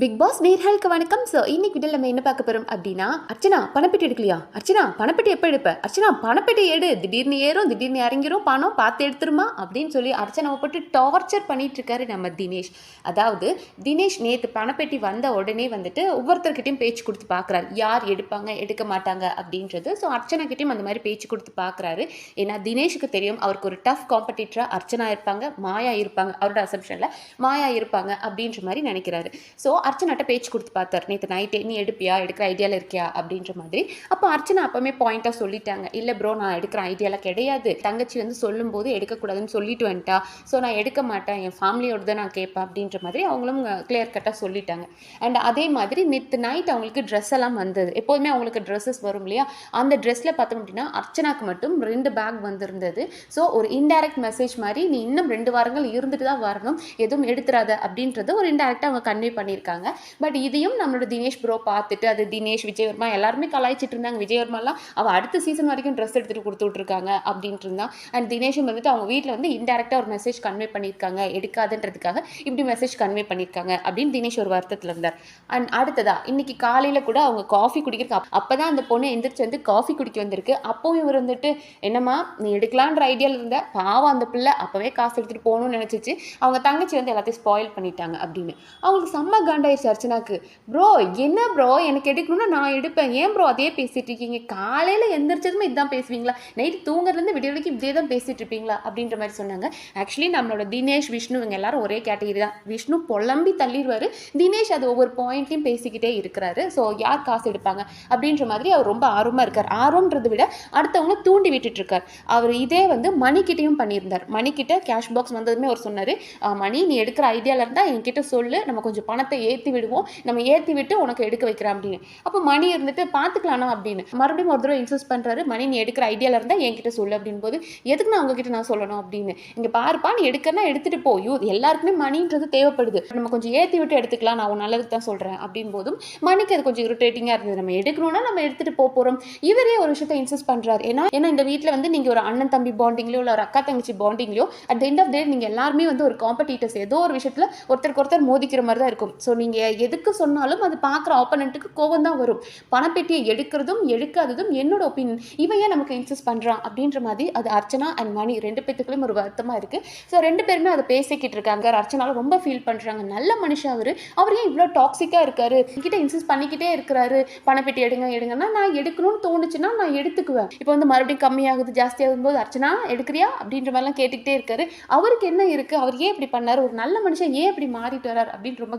Big pass நேர்களுக்கு வணக்கம். So இன்னைக்கு வீடியோ நம்ம என்ன பார்க்க போறோம் அப்படின்னா அர்ச்சனா பணப்பெட்டி எடுக்கலையா? அர்ச்சனா பணப்பெட்டி எப்போ எடுப்ப? அர்ச்சனா பணப்பெட்டி எடு. திடீர்னு ஏறும் திடீர்னு இறங்கிரும் பணம் பார்த்து எடுத்துருமா? அப்படின்னு சொல்லி அர்ச்சனாவை போட்டு டார்ச்சர் பண்ணிட்டு இருக்காரு நம்ம தினேஷ். அதாவது தினேஷ் நேற்று பணப்பெட்டி வந்த உடனே வந்துட்டு ஒவ்வொருத்தர்கிட்டையும் பேச்சு கொடுத்து பார்க்குறாரு. யார் எடுப்பாங்க எடுக்க மாட்டாங்க அப்படின்றது. ஸோ அர்ச்சனா கிட்டையும் அந்த மாதிரி பேச்சு கொடுத்து பார்க்குறாரு. ஏன்னா தினேஷுக்கு தெரியும் அவருக்கு ஒரு டஃப் காம்படிட்டராக அர்ச்சனா இருப்பாங்க. மாயா இருப்பாங்க. அவரோட அசம்ஷனில் மாயா இருப்பாங்க அப்படின்ற மாதிரி நினைக்கிறாரு. ஸோ அர்ச்சனாட்ட பேச்சு கொடுத்து பார்த்தார். நேற்று நைட்டே நீ எடுப்பியா? எடுக்கிற ஐடியாவில் இருக்கியா? அப்படின்ற மாதிரி. அப்போ அர்ச்சனா அப்போவுமே பாயிண்ட்டாக சொல்லிட்டாங்க. இல்லை ப்ரோ நான் எடுக்கிற ஐடியாலாம் கிடையாது. தங்கச்சி வந்து சொல்லும்போது எடுக்கக்கூடாதுன்னு சொல்லிட்டு வந்துட்டா. ஸோ நான் எடுக்க மாட்டேன். என் ஃபேமிலியோடு தான் நான் கேட்பேன். அப்படின்ற மாதிரி அவங்களும் கிளியர் கட்டாக சொல்லிட்டாங்க. அண்ட் அதே மாதிரி நேற்று நைட் அவங்களுக்கு ட்ரெஸ் எல்லாம் வந்தது. எப்போதுமே அவங்களுக்கு ட்ரெஸ்ஸஸ் வரும் இல்லையா? அந்த ட்ரெஸ்ஸில் பார்த்தோம் அப்படின்னா அர்ச்சனாக்கு மட்டும் ரெண்டு பேக் வந்திருந்தது. ஸோ ஒரு இன்டைரக்ட் மெசேஜ் மாதிரி நீ இன்னும் ரெண்டு வாரங்கள் இருந்துட்டு தான் வரணும். எதுவும் எடுத்துறாத. அப்படின்றது ஒரு இன்டைரக்டாக அவங்க கன்வே பண்ணியிருக்காங்க. பட் இதையும் நம்மளோட தினேஷ் ப்ரோ பார்த்துட்டு அது தினேஷ் விஜயவர்மா எல்லாருமே கலாய்ச்சிட்டு இருந்தாங்க. விஜயவர்மாலாம் அவள் அடுத்த சீசன் வரைக்கும் ட்ரெஸ் எடுத்துகிட்டு கொடுத்து விட்ருக்காங்க அப்படின்ட்டு இருந்தான் அண்ட் தினேஷும் வந்துட்டு அவங்க வீட்டில் வந்து இன்டெரக்டாக ஒரு மெசேஜ் கன்வே பண்ணியிருக்காங்க. எடுக்காதுன்றதுக்காக இப்படி மெசேஜ் கன்வே பண்ணியிருக்காங்க அப்படின்னு தினேஷ் ஒரு வருத்தத்தில் இருந்தார். அண்ட் அடுத்ததா இன்னைக்கு காலையில் கூட அவங்க காஃபி குடிக்கிறதுக்கு அப்போ தான் அந்த பொண்ணு எந்திரிச்சு வந்து காஃபி குடிக்க வந்திருக்கு. அப்போவும் இவர் வந்துட்டு என்னம்மா நீ எடுக்கலான்ற ஐடியாவில் இருந்த? பாவம் அந்த பிள்ளை. அப்போவே காசு எடுத்துகிட்டு போகணும்னு நினச்சிச்சு. அவங்க தங்கச்சி வந்து எல்லாத்தையும் ஸ்பாயில் பண்ணிட்டாங்க அப்படின்னு. அவங்களுக்கு செம்ம கன் காண்டாயிருச்சு அர்ச்சனாக்கு ப்ரோ என்ன ப்ரோ? எனக்கு எடுக்கணும்னா நான் எடுப்பேன். ஏன் ப்ரோ அதே பேசிகிட்டு இருக்கீங்க? காலையில் எந்திரிச்சதுமே இதுதான் பேசுவீங்களா? நைட்டு தூங்குறதுலேருந்து விடிய வரைக்கும் இதே தான் பேசிகிட்டு இருப்பீங்களா? அப்படின்ற மாதிரி சொன்னாங்க. ஆக்சுவலி நம்மளோட தினேஷ் விஷ்ணு இவங்க எல்லாரும் ஒரே கேட்டகரி தான். விஷ்ணு புலம்பி தள்ளிடுவார். தினேஷ் அது ஒவ்வொரு பாயிண்ட்லையும் பேசிக்கிட்டே இருக்கிறாரு. ஸோ யார் காசு எடுப்பாங்க? அப்படின்ற மாதிரி அவர் ரொம்ப ஆர்வமாக இருக்கார். ஆர்வம்ன்றதை விட அடுத்தவங்கள தூண்டி விட்டுட்ருக்கார் அவர் இதே வந்து மணிக்கிட்டையும் பண்ணியிருந்தார். மணிக்கிட்ட கேஷ் பாக்ஸ் வந்ததுமே அவர் சொன்னார் மணி நீ எடுக்கிற ஐடியாவில் இருந்தால் என்கிட்ட சொல்லு. நம்ம கொஞ்சம் பணத்தை ஏற்றி விடுவோம். நம்ம ஏற்றி விட்டு உனக்கு எடுக்க வைக்கிறேன் அப்படின்னு. அப்போ மணி இருந்துட்டு பார்த்துக்கலாம்னா அப்படின்னு. மறுபடியும் ஒரு தடவை இன்சூஸ் பண்ணுறாரு மணி நீ எடுக்கிற ஐடியாவில் இருந்தால் என்கிட்ட சொல்லு அப்படின்னு போது எதுக்கு நான் உங்ககிட்ட நான் சொல்லணும்? அப்படின்னு. இங்கே பாருப்பா நீ எடுக்கிறனா எடுத்துகிட்டு போ. யூ எல்லாருக்குமே மணின்றது தேவைப்படுது. நம்ம கொஞ்சம் ஏற்றி விட்டு எடுத்துக்கலாம். நான் உன் நல்லதுக்கு தான் சொல்கிறேன் அப்படின் போதும் மணிக்கு அது கொஞ்சம் இரிட்டேட்டிங்காக இருந்தது. நம்ம எடுக்கணும்னா நம்ம எடுத்துகிட்டு போக போகிறோம் இவரே ஒரு விஷயத்தை இன்சஸ்ட் பண்ணுறாரு ஏன்னா ஏன்னா இந்த வீட்டில் வந்து நீங்கள் ஒரு அண்ணன் தம்பி பாண்டிங்லையோ இல்லை ஒரு அக்கா தங்கச்சி பாண்டிங்லையோ அட் எண்ட் ஆஃப் டே நீங்கள் எல்லாருமே வந்து ஒரு காம்படிட்டர்ஸ் ஏதோ ஒரு விஷயத்தில் ஒருத்தருக்கு ஒருத்தர் மோதிக்கிற மாதிரி தான் இருக்கும். ஸோ நீங்கள் எதுக்கு சொன்னாலும் அது பார்க்குற ஆப்பனண்ட்டுக்கு கோவம் தான் வரும். பணப்பெட்டியை எடுக்கிறதும் எடுக்காததும் என்னோட ஒப்பீனியன் இவன் ஏன் நமக்கு இன்சூஸ் பண்ணுறான் அப்படின்ற மாதிரி அது அர்ச்சனா அண்ட் மணி ரெண்டு பேத்துக்குள்ளேயும் ஒரு வருத்தமாக இருக்குது ஸோ ரெண்டு பேருமே அதை பேசிக்கிட்டு இருக்காங்க. அர்ச்சனால ரொம்ப ஃபீல் பண்ணுறாங்க நல்ல மனுஷன் அவர். அவர் ஏன் இவ்வளோ டாக்ஸிக்காக இருக்காரு? என்கிட்ட இன்சூஸ் பண்ணிக்கிட்டே இருக்கிறாரு. பணப்பெட்டி எடுங்க எடுங்கன்னா நான் எடுக்கணும்னு தோணுச்சுன்னா நான் எடுத்துக்குவேன். இப்போ வந்து மறுபடியும் கம்மியாகுது ஜாஸ்தியாகும் போது அர்ச்சனா எடுக்கிறியா? அப்படின்ற மாதிரிலாம் கேட்டுக்கிட்டே இருக்காரு. அவருக்கு என்ன இருக்குது அவர் ஏன் இப்படி பண்ணார்? ஒரு நல்ல மனுஷன் ஏன் இப்படி மாறிட்டு வரார் அப்படின்னு ரொம்ப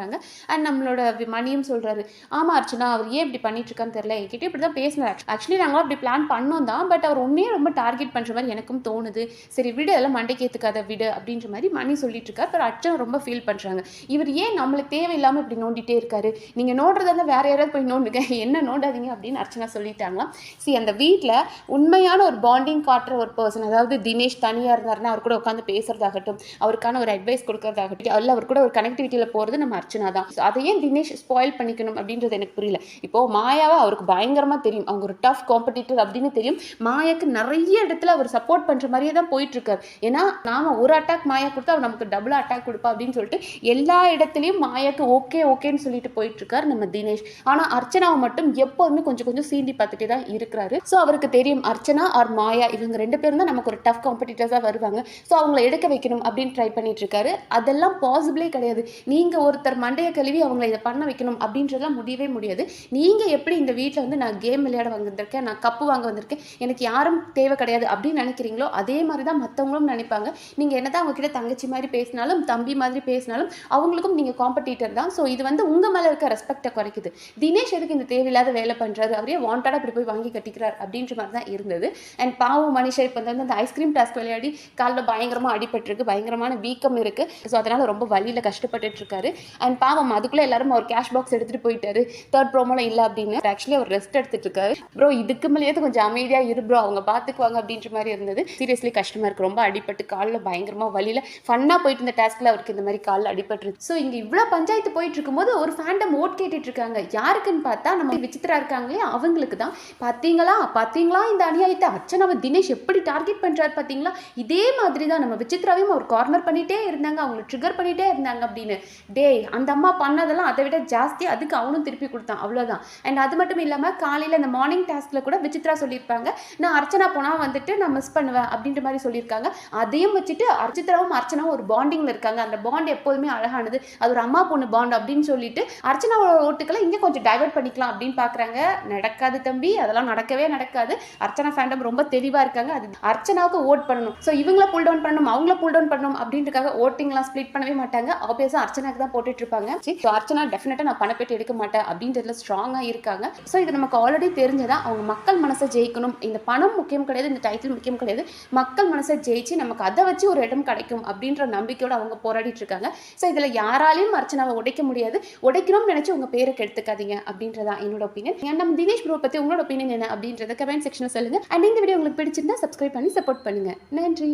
காண்டாகிறாங்க அண்ட் நம்மளோட வி- மணியும் சொல்கிறாரு ஆமாம் அர்ச்சனா அவர் ஏன் இப்படி பண்ணிட்டு இருக்கான்னு தெரியல என்கிட்ட இப்படி தான் பேசினார். ஆக்சுவலி நாங்களும் அப்படி பிளான் பண்ணோம் தான் பட் அவர் உண்மையே ரொம்ப டார்கெட் பண்ணுற மாதிரி எனக்கும் தோணுது. சரி விடு அதெல்லாம் மண்டைக்கு ஏற்றுக்காத விடு அப்படின்ற மாதிரி மணி சொல்லிட்டு இருக்காரு பட் அர்ச்சனா ரொம்ப ஃபீல் பண்ணுறாங்க இவர் ஏன் நம்மளுக்கு தேவையில்லாமல் இப்படி நோண்டிட்டே இருக்காரு? நீங்கள் நோண்டுறதா இருந்தால் வேற யாராவது போய் நோண்டுங்க. என்ன நோண்டாதீங்க அப்படின்னு அர்ச்சனா சொல்லிட்டாங்களாம். சரி அந்த வீட்டில் உண்மையான ஒரு பாண்டிங் காட்டுற ஒரு பர்சன் அதாவது தினேஷ் தனியாக இருந்தாருன்னா அவர் கூட உட்காந்து பேசுறதாகட்டும் அவருக்கான ஒரு அட்வைஸ் கொடுக்கறதாகட்டும் அல்ல அவர் கூட ஒரு கனெக்டிவிட்டியில் போகிறது நம்ம அர்ச்சனா தான். So அதை ஏன் தினேஷ் ஸ்பாயில் பண்ணிக்கணும் அப்படின்றது எனக்கு புரியல. இப்போ மாயாவை அவருக்கு பயங்கரமாக தெரியும். அவங்க ஒரு டஃப் காம்படிட்டர் அப்படின்னு தெரியும். மாயாக்கு நிறைய இடத்துல அவர் சப்போர்ட் பண்ணுற மாதிரியே தான் போயிட்டு இருக்காரு ஏன்னா நாம ஒரு அட்டாக் மாயா கொடுத்தா அவர் நமக்கு டபுள் அட்டாக் கொடுப்பா அப்படின்னு சொல்லிட்டு எல்லா இடத்துலையும் மாயாக்கு ஓகே ஓகேன்னு சொல்லிட்டு போயிட்டு இருக்காரு நம்ம தினேஷ். ஆனால் அர்ச்சனாவை மட்டும் எப்போதுமே கொஞ்சம் கொஞ்சம் சீண்டி பார்த்துட்டே தான் இருக்கிறாரு. ஸோ அவருக்கு தெரியும் அர்ச்சனா ஆர் மாயா இவங்க ரெண்டு பேரும் தான் நமக்கு ஒரு டஃப் காம்படிட்டர்ஸாக வருவாங்க. ஸோ அவங்கள எடுக்க வைக்கணும் அப்படின்னு ட்ரை பண்ணிட்டு இருக்காரு அதெல்லாம் பாசிபிளே கிடையாது. நீங்கள் ஒருத்தர் மண்டையை கழுவி அவங்கள இதை பண்ண வைக்கணும் அப்படின்றதெல்லாம் முடியவே முடியாது. நீங்கள் எப்படி இந்த வீட்டில் வந்து நான் கேம் விளையாட வந்திருக்கேன் நான் கப்பு வாங்க வந்திருக்கேன் எனக்கு யாரும் தேவை கிடையாது அப்படின்னு நினைக்கிறீங்களோ அதே மாதிரி தான் மற்றவங்களும் நினைப்பாங்க. நீங்கள் என்னதான் தான் கிட்ட தங்கச்சி மாதிரி பேசினாலும் தம்பி மாதிரி பேசினாலும் அவங்களுக்கும் நீங்கள் காம்படிட்டர் தான். ஸோ இது வந்து உங்கள் மேலே இருக்க ரெஸ்பெக்டை குறைக்குது. தினேஷ் எதுக்கு இந்த தேவையில்லாத வேலை பண்ணுறாரு அவரே வாண்டடாக இப்படி போய் வாங்கி கட்டிக்கிறார் அப்படின்ற மாதிரி தான் இருந்தது. அண்ட் பாவம் மனுஷன் இப்போ வந்து அந்த ஐஸ்கிரீம் டாஸ்க் விளையாடி காலில் பயங்கரமாக அடிபட்டிருக்கு பயங்கரமான வீக்கம் இருக்குது ஸோ அதனால் ரொம்ப வழியில் கஷ்டப்பட்டுட்ருக்காரு அண்ட் பாவம் அதுக்குள்ளே எல்லாரும் அவர் கேஷ் பாக்ஸ் எடுத்துகிட்டு போயிட்டாரு. தேர்ட் ப்ரோமோல இல்லை அப்படின்னு. ஆக்சுவலி அவர் ரெஸ்ட் எடுத்துட்டு இருக்காரு. ப்ரோ இதுக்கு மேலேயாவது கொஞ்சம் அமைதியாக இரு ப்ரோ அவங்க பார்த்துக்குவாங்க அப்படின்ற மாதிரி இருந்தது. சீரியஸ்லி கஷ்டமாக இருக்கு ரொம்ப அடிபட்டு காலில் பயங்கரமாக வழியில் ஃபன்னாக போயிட்டு இருந்த டாஸ்கில் அவருக்கு இந்த மாதிரி காலில் அடிபட்டுருக்கு ஸோ இங்கே இவ்வளோ பஞ்சாயத்து போயிட்டு இருக்கும்போது ஒரு ஃபேண்டம் ஓட் கேட்டுட்டு இருக்காங்க. யாருக்குன்னு பார்த்தா நம்ம விசித்திரா இருக்காங்களே அவங்களுக்கு தான். பார்த்தீங்களா பார்த்தீங்களா இந்த அநியாயத்தை? அச்சன் நம்ம தினேஷ் எப்படி டார்கெட் பண்ணுறாரு பார்த்தீங்களா இதே மாதிரி தான் நம்ம விசித்ராவையும் அவர் கார்னர் பண்ணிகிட்டே இருந்தாங்க. அவங்களை ட்ரிகர் பண்ணிகிட்டே இருந்தாங்க அப்படின்னு. டேய் அந்த அம்மா பண்ணதெல்லாம் அதை விட ஜாஸ்தி அதுக்கு அவனும் திருப்பி கொடுத்தான் அவ்வளோதான் அண்ட் அது மட்டும் இல்லாமல் காலையில் இந்த மார்னிங் டாஸ்கில் கூட விசித்ரா சொல்லியிருப்பாங்க நான் அர்ச்சனா போனால் வந்துட்டு நான் மிஸ் பண்ணுவேன் அப்படின்ற மாதிரி சொல்லியிருக்காங்க. அதையும் வச்சுட்டு அர்ச்சித்ராவும் அர்ச்சனாவும் ஒரு பாண்டிங்கில் இருக்காங்க. அந்த பாண்ட் எப்போதுமே அழகானது. அது ஒரு அம்மா பொண்ணு பாண்ட் அப்படின்னு சொல்லிட்டு அர்ச்சனாவோட ஓட்டுக்களை இங்கே கொஞ்சம் டைவர்ட் பண்ணிக்கலாம் அப்படின்னு பார்க்குறாங்க நடக்காது தம்பி அதெல்லாம் நடக்கவே நடக்காது. அர்ச்சனா ஃபேண்டம் ரொம்ப தெளிவாக இருக்காங்க. அது அர்ச்சனாவுக்கு ஓட் பண்ணணும். ஸோ இவங்கள புல் டவுன் பண்ணணும் அவங்கள புல் டவுன் பண்ணணும் அப்படின்றக்காக ஓட்டிங்லாம் ஸ்ப்ளிட் பண்ணவே மாட்டாங்க. ஆப்வியஸாக அர்ச்சனாக்கு தான் போட்டுட்டு இருப்பாங்க ஸோ அர்ச்சனா டெஃபினட்டாக நான் பணப்பேட்டு எடுக்க மாட்டேன் அப்படின்றதுல ஸ்ட்ராங்காக இருக்காங்க. ஸோ இது நமக்கு ஆல்ரெடி தெரிஞ்சதான் அவங்க மக்கள் மனசை ஜெயிக்கணும். இந்த பணம் முக்கியம் கிடையாது இந்த டைட்டில் முக்கியம் கிடையாது. மக்கள் மனசை ஜெயிச்சு நமக்கு அதை வச்சு ஒரு இடம் கிடைக்கும் அப்படின்ற நம்பிக்கையோட அவங்க போராடிட்டு இருக்காங்க. ஸோ இதில் யாராலையும் அர்ச்சனாவை உடைக்க முடியாது. உடைக்கணும்னு நினச்சி உங்கள் பேரை கெடுத்துக்காதீங்க அப்படின்றதா என்னோட ஒப்பீனியன் நம்ம தினேஷ் ப்ரோ பற்றி உங்களோட ஒப்பீனியன் என்ன அப்படின்றத கமெண்ட் செக்ஷனில் சொல்லுங்கள் அண்ட் இந்த வீடியோ உங்களுக்கு பிடிச்சிருந்தா சப்ஸ்கிரைப் பண்ணி சப்போர்ட் பண்ணுங்கள் நன்றி.